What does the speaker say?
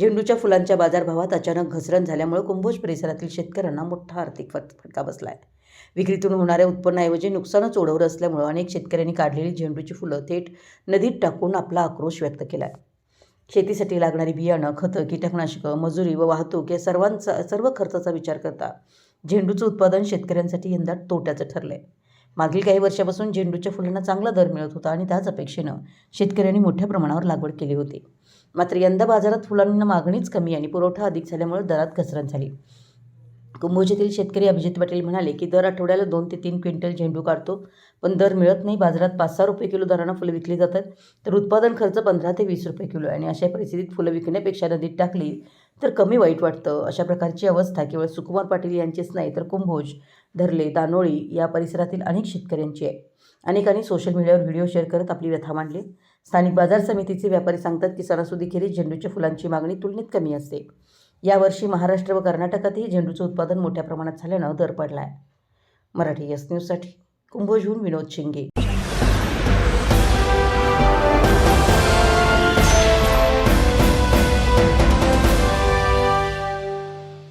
झेंडूच्या फुलांच्या बाजारभावात अचानक घसरण झाल्यामुळे कुंभोज परिसरातील शेतकऱ्यांना मोठा आर्थिक फट फटका बसला आहे विक्रीतून होणाऱ्या उत्पन्नाऐवजी नुकसानच ओढवलं असल्यामुळं अनेक शेतकऱ्यांनी काढलेली झेंडूची फुलं थेट नदीत टाकून आपला आक्रोश व्यक्त केला आहे शेतीसाठी लागणारी बियाणं खतं कीटकनाशकं मजुरी व वाहतूक या सर्वांचा सर्व खर्चाचा विचार करता झेंडूचं उत्पादन शेतकऱ्यांसाठी यंदा तोट्याचं ठरलं आहे मागील काही वर्षापासून झेंडूच्या फुलांना चांगला दर मिळत होता आणि त्याच अपेक्षेनं शेतकऱ्यांनी मोठ्या प्रमाणावर लागवड केली होती. मात्र यंदा बाजारात फुलांना मागणीच कमी आणि पुरवठा अधिक झाल्यामुळे दरात घसरण झाली. कुंभोजीतील शेतकरी अभिजित पाटील म्हणाले की दर आठवड्याला दोन ते तीन क्विंटल झेंडू काढतो पण दर मिळत नाही. बाजारात पाच सहा रुपये किलो दरानं फुलं विकली जातात तर उत्पादन खर्च पंधरा ते वीस रुपये किलो आणि अशा परिस्थितीत फुलं विकण्यापेक्षा नदीत टाकली तर कमी वाईट वाटतं. अशा प्रकारची अवस्था केवळ सुकुमार पाटील यांचीच नाही तर कुंभोज धरले दानोळी या परिसरातील अनेक शेतकऱ्यांची आहे. अनेकांनी सोशल मीडियावर व्हिडिओ शेअर करत आपली व्यथा मांडली. स्थानिक बाजार समितीचे व्यापारी सांगतात की सणासुदीखेरीज झेंडूच्या फुलांची मागणी तुलनेत कमी असते. यावर्षी महाराष्ट्र व कर्नाटकातही झेंडूचं उत्पादन मोठ्या प्रमाणात झाल्यानं दर पडला आहे मराठी यस न्यूजसाठी कुंभोजहून विनोद शिंगे.